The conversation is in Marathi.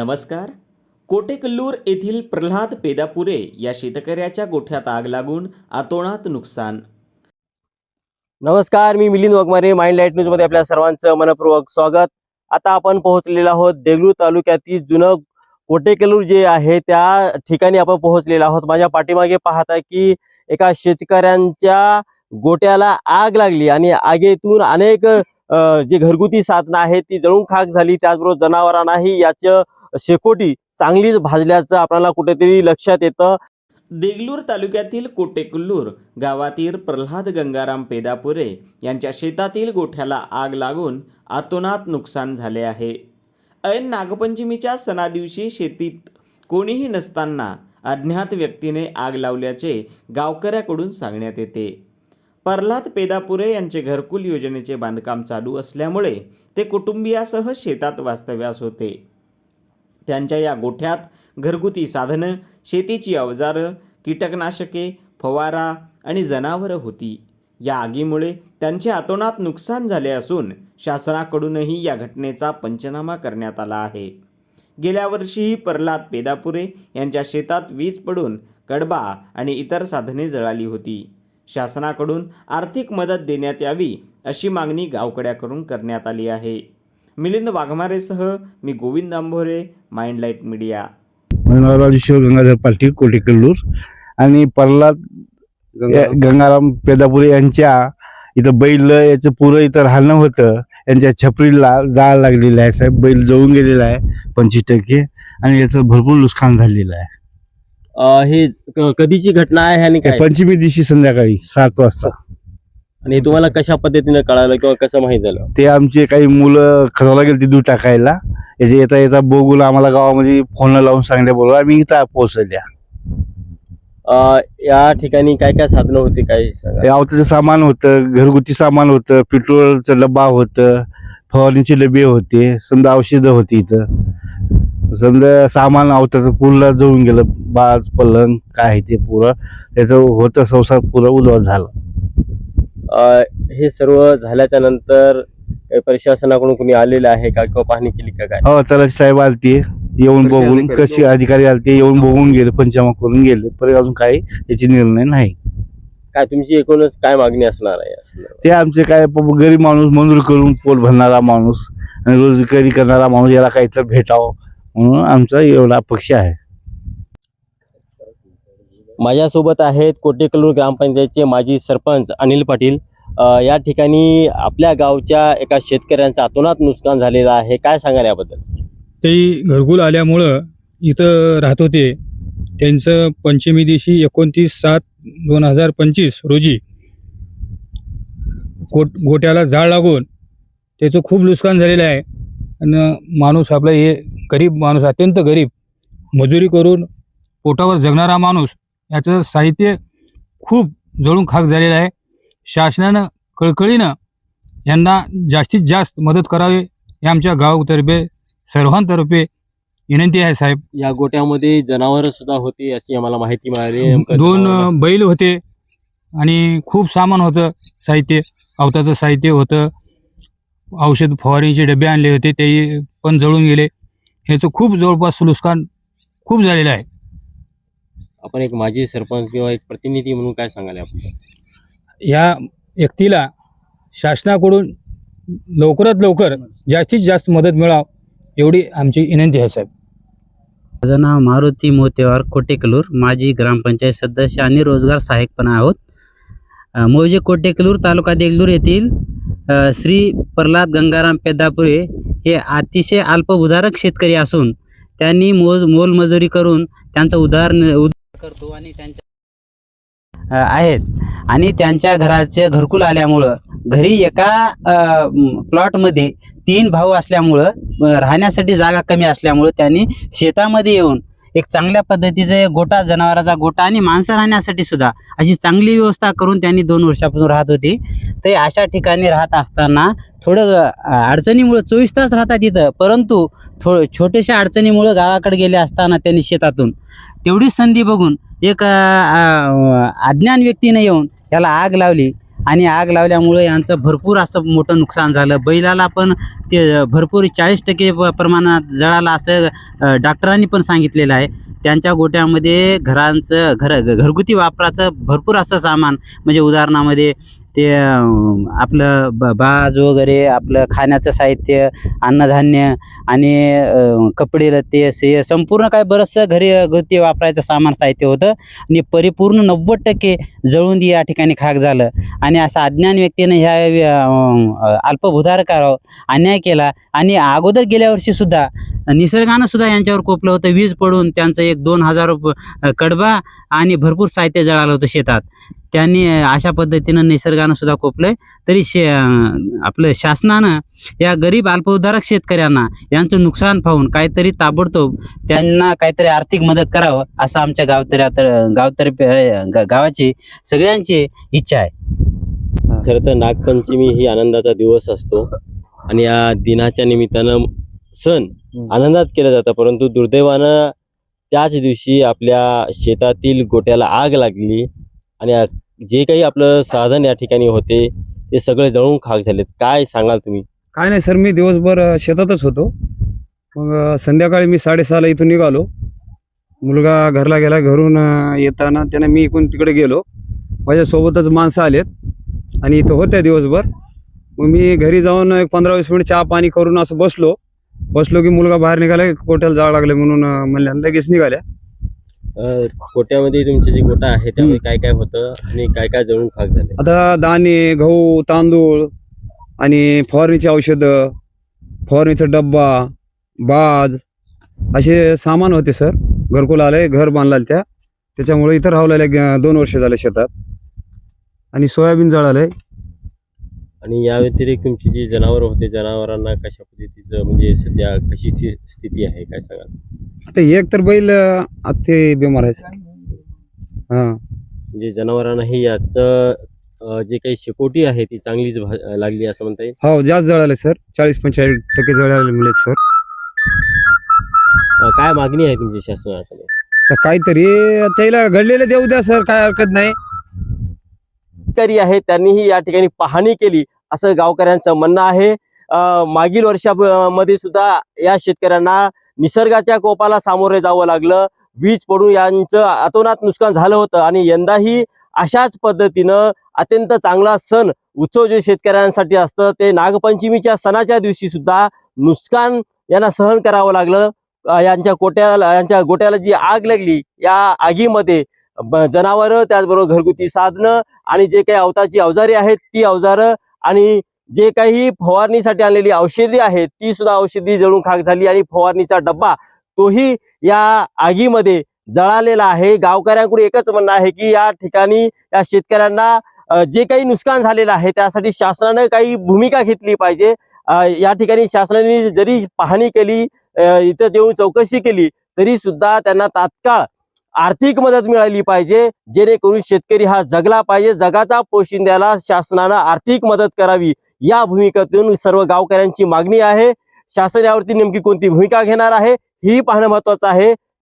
नमस्कार. कोटेकल्लूर येथील प्रल्हाद पेदापुरे या शेतकऱ्याच्या गोठ्यात आग लागून आतोणात नुकसान. नमस्कार मी मिलिंद वाघमारे माइंड लाइट न्यूजमध्ये आपल्या सर्वांचं मनपूर्वक स्वागत. आता आपण पोहोचलेलो आहोत देगलूर तालुक्यातील जुनं कोटेकल्लूर जे आहे त्या ठिकाणी आपण पोहोचलेलो आहोत. माझ्या पाठीमागे पाहता की एका शेतकऱ्यांच्या गोट्याला आग लागली आणि आगेतून अनेक जी जे घरगुती साधनं आहेत ती जळून खाक झाली. त्याचबरोबर जनावरांनाही याचं शेकोटी चांगलीच भाजल्याचं आपल्याला कुठेतरी लक्षात येतं. देगलूर तालुक्यातील कोटेकुल्लूर गावातील प्रल्हाद गंगाराम पेदापुरे यांच्या शेतातील गोठ्याला आग लागून आतोनात नुकसान झाले आहे. ऐन नागपंचमीच्या सणादिवशी शेतीत कोणीही नसताना अज्ञात व्यक्तीने आग लावल्याचे गावकऱ्याकडून सांगण्यात येते. प्रल्हाद पेदापुरे यांचे घरकुल योजनेचे बांधकाम चालू असल्यामुळे ते कुटुंबियासह शेतात वास्तव्यास होते. त्यांच्या या गोठ्यात घरगुती साधनं शेतीची अवजारं कीटकनाशके फवारा आणि जनावरं होती. या आगीमुळे त्यांचे अतोनात नुकसान झाले असून शासनाकडूनही या घटनेचा पंचनामा करण्यात आला आहे. गेल्या वर्षीही प्रल्हाद पेदापुरे यांच्या शेतात वीज पडून कडबा आणि इतर साधने जळाली होती. शासनाकडून आर्थिक मदत देण्यात यावी अशी मागणी गावकड्याकडून करण्यात आली आहे. मिलिंद वाघमारेसह मी Govind Ambhore mind light media. Rajeshwar Gangadhar Patil Kotekallur आणि प्रल्हाद गंगाराम. पेदापुरे यांच्या इथं बैल याचं पुरं इथं राहणं होतं. यांच्या छपरीला जाळ लागलेला आहे साहेब. बैल जळून गेलेला आहे पंचवीस टक्के. आणि याचं भरपूर नुकसान झालेलं आहे. अ, हे कधीची घटना आहे आणि काय? पंचमी दिवशी संध्याकाळी सात वाजता. आणि तुम्हाला कशा पद्धतीने कळालं किंवा कसं माहीत झालं? ते आमचे काही मुलं खरवला गेले दूध टाकायला. याचे येता येता बोगूला आम्हाला गावामध्ये फोन लावून सांगल्या बोलवा आम्ही इथं पोहोचल्या. अ, या ठिकाणी काय काय साधनं होती काय सांगा? आवताचं सामान होतं घरगुती सामान होतं पेट्रोलचं डब्बा होतं फवारणीचे डबे होते समजा औषधं होती इथं. समजा सामान आवताचं पूर्ण जळून गेलं बाज पलंग काय आहे ते पुरं त्याचं होतं संसार पुरं उलवत झालं. हे सर्व झाल्याच्यानंतर प्रशासनाकडून कोणी आलेलं आहे का किंवा पाहणी केली का काय? हो तलाठी साहेब आलते येऊन बघून अधिकारी कृषी अधिकारी आलते येऊन बघून गेले पंचनामा करून गेले पण अजून काही याची निर्णय नाही. काय तुमची एकूणच काय मागणी असणार आहे? ते आमचे काय गरीब माणूस मंजूर करून पोट भरणारा माणूस आणि रोजगारी करणारा माणूस याला काहीतरी भेटावं म्हणून आमचा एवढा पक्ष आहे. माझ्यासोबत आहेत कोटेकलूर ग्रामपंचायतचे माजी सरपंच अनिल पाटील. या ठिकाणी आपल्या गावच्या एका शेतकऱ्यांचं अतोनात नुकसान झालेलं आहे. काय सांगाल याबद्दल? ते घरकुल आल्यामुळं इथं राहत होते. त्यांचं पंचमी दिवशी एकोणतीस सात दोन हजार पंचवीस रोजी गोट गोट्याला जाळ लागून त्याचं खूप नुकसान झालेलं आहे. आणि माणूस आपला हे गरीब माणूस अत्यंत गरीब मजुरी करून पोटावर जगणारा माणूस याचं साहित्य खूप जळून खाक झालेलं आहे. शासनानं कळकळीनं यांना जास्तीत जास्त मदत करावी हे आमच्या गावातर्फे सर्वांतर्फे विनंती आहे साहेब. या गोट्यामध्ये जनावर सुद्धा होती अशी आम्हाला माहिती मिळाली. दोन बैल होते आणि खूप सामान होतं साहित्य अवताचं साहित्य होतं. औषध फवारणीचे डबे आणले होते ते पण जळून गेले. ह्याचं खूप जवळपास नुकसान खूप झालेलं आहे. आपण एक माजी सरपंच किंवा एक प्रतिनिधी म्हणून काय सांगाल आपण या व्यक्तीला शासनाकडून लवकरात लवकर जास्तीत जास्त मदत मिळाव एवढी आमची विनंती आहे साहेब. माझं नाव मारुती मोतेवार कोटेकलूर माजी ग्रामपंचायत सदस्य आणि रोजगार सहाय्यक पण आहोत मौजे कोटेकलूर तालुका देगलूर येथील श्री प्रल्हाद गंगाराम पेदापुरे हे अतिशय अल्पभूधारक शेतकरी असून त्यांनी मोल मोलमजुरी करून त्यांचं उदार उद्धार करतो आणि त्यांच्या आहेत. आणि त्यांच्या घराचे घरकुल आल्यामुळं घरी एका प्लॉटमध्ये तीन भाऊ असल्यामुळं राहण्यासाठी जागा कमी असल्यामुळं त्यांनी शेतामध्ये येऊन एक चांगल्या पद्धतीचे गोटा जनावराचा गोटा आणि माणसं राहण्यासाठी सुद्धा अशी चांगली व्यवस्था करून त्यांनी दोन वर्षापासून राहत होती. ते अशा ठिकाणी राहत असताना थोडं अडचणीमुळं चोवीस तास राहतात इथं. परंतु थो छोट्याशा अडचणीमुळं गावाकडे गेले असताना त्यांनी शेतातून तेवढीच संधी बघून एक अज्ञान व्यक्तीने येऊन त्याला आग लावली. आणि आग लावल्यामुळे यांचं भरपूर असं मोठं नुकसान झालं. बैलाला पण ते भरपूर चाळीस टक्के प- प्रमाणात जळाला असं डॉक्टरांनी पण सांगितलेलं आहे. त्यांच्या गोट्यामध्ये घरांचं घर घरगुती वापराचं भरपूर असं सामान म्हणजे उदाहरणामध्ये ते आपलं ब बाज वगैरे आपलं खाण्याचं साहित्य अन्नधान्य आणि कपडे लत्ते असे संपूर्ण काय बरंचसं घरी घरती वापरायचं सामान साहित्य होतं. आणि परिपूर्ण नव्वद टक्के जळून या ठिकाणी खाक झालं. आणि असं अज्ञान व्यक्तीनं ह्या अल्पभूधार अल्पभूधारकावर अन्याय केला. आणि अगोदर गेल्या वर्षीसुद्धा निसर्गानं सुद्धा यांच्यावर कोपलं होतं. वीज पडून त्यांचं एक दोन हजार कडबा आणि भरपूर साहित्य जळालं होतं शेतात. त्यांनी अशा पद्धतीनं निसर्ग निसर्गानं सुद्धा कोपलंय. तरी शे आपलं शासनानं या गरीब अल्पउधारक शेतकऱ्यांना यांचं नुकसान पाहून काहीतरी ताबडतोब त्यांना काहीतरी आर्थिक मदत करावं असं आमच्या गावतर्या गावतर्फे गावाची सगळ्यांची इच्छा आहे. खरं तर नागपंचमी ही आनंदाचा दिवस असतो आणि या दिनाच्या निमित्तानं सण आनंदात केला जातं परंतु दुर्दैवानं त्याच दिवशी आपल्या शेतातील गोट्याला आग लागली आणि जे काही आपलं साधन या ठिकाणी होते ते सगळे जळून खाक झालेत. काय सांगाल तुम्ही? काय नाही सर मी दिवसभर अ, शेतातच होतो. मग अ, संध्याकाळी मी साडेसहाला इथून निघालो. मुलगा घरला गेला घरून अ, येताना त्यांना मी इकडून तिकडे गेलो. माझ्यासोबतच माणसं आलेत आणि इथं होत्या दिवसभर. मग मी घरी जाऊन एक पंधरा वीस मिनिट चहा पाणी करून असं बसलो. बसलो की मुलगा बाहेर निघाला कोट्याला जावं लागले म्हणून अ, म्हणल्या लगेच निघाल्या. गोट्यामध्ये तुमचे जे गोटा आहे त्यामध्ये काय काय होतं आणि काय काय जळून खाक झाले? आता दाणे गहू तांदूळ आणि फवारणीची औषधं फवारणीचा डब्बा बाज असे सामान होते सर. घरकुल आले घर बांधला त्या. त्याच्यामुळे इथं राहलेल्या दोन वर्ष झाले शेतात. आणि सोयाबीन जळालंय आणि या व्यतिरिक्त तुमची जी जनावर होते जनावरांना कशा पद्धतीचं म्हणजे सध्या कशी स्थिती स्थिती आहे? काय सांगाल? आता एक तर बैल अति बिमार आहे सर हां. म्हणजे जनावरांनाही याचं अं, जे काही शेकोटी आहे ती चांगलीच भा- लागली असं म्हणता येईल? हो जास्त जळाले सर. चाळीस पंचेचाळीस टक्के जळाले मिळेल सर. अं, काय मागणी आहे तुमची शासनाकडे? तर काहीतरी त्याला घडलेलं देऊ द्या सर. काय हरकत नाही. शेतकरी आहेत त्यांनीही या ठिकाणी पाहणी केली. असं गावकऱ्यांचं म्हणणं आहे. मागील वर्षामध्ये सुद्धा या शेतकऱ्यांना निसर्गाच्या कोपाला सामोरे जावं लागलं. वीज पडून यांचं अतोनात नुकसान झालं होतं आणि यंदाही अशाच पद्धतीनं अत्यंत चांगला सण उत्सव जे शेतकऱ्यांसाठी असतं ते नागपंचमीच्या सणाच्या दिवशी सुद्धा नुकसान यांना सहन करावं लागलं. यांच्या कोट्याला यांच्या गोट्याला जी आग लागली या आगीमध्ये जनावर त्याचबरोबर घरगुती साधनं आणि जे काही अवताची अवजारे आहेत ती अवजारं आणि जे काही फवारणीसाठी आणलेली औषधी आहेत ती सुद्धा औषधी जळून खाक झाली आणि फवारणीचा डब्बा तोही या आगीमध्ये जळालेला आहे. गावकऱ्यांकडून एकच म्हणणं आहे की या ठिकाणी या शेतकऱ्यांना जे काही नुकसान झालेलं आहे त्यासाठी शासनानं काही भूमिका घेतली पाहिजे. या ठिकाणी शासनाने जरी पाहणी केली इथं देऊन चौकशी केली तरी सुद्धा त्यांना तात्काळ आर्थिक मदत मिळाली पाहिजे. जेणेकरून शेतकरी हा जगला पाहिजे. जगाचा पोशिंद्याला शासनानं आर्थिक मदत करावी. या भूमिकेतून सर्व गावकऱ्यांची मागणी आहे. शासन यावरती नेमकी कोणती भूमिका घेणार आहे? ही पाहणं महत्वाचं आहे.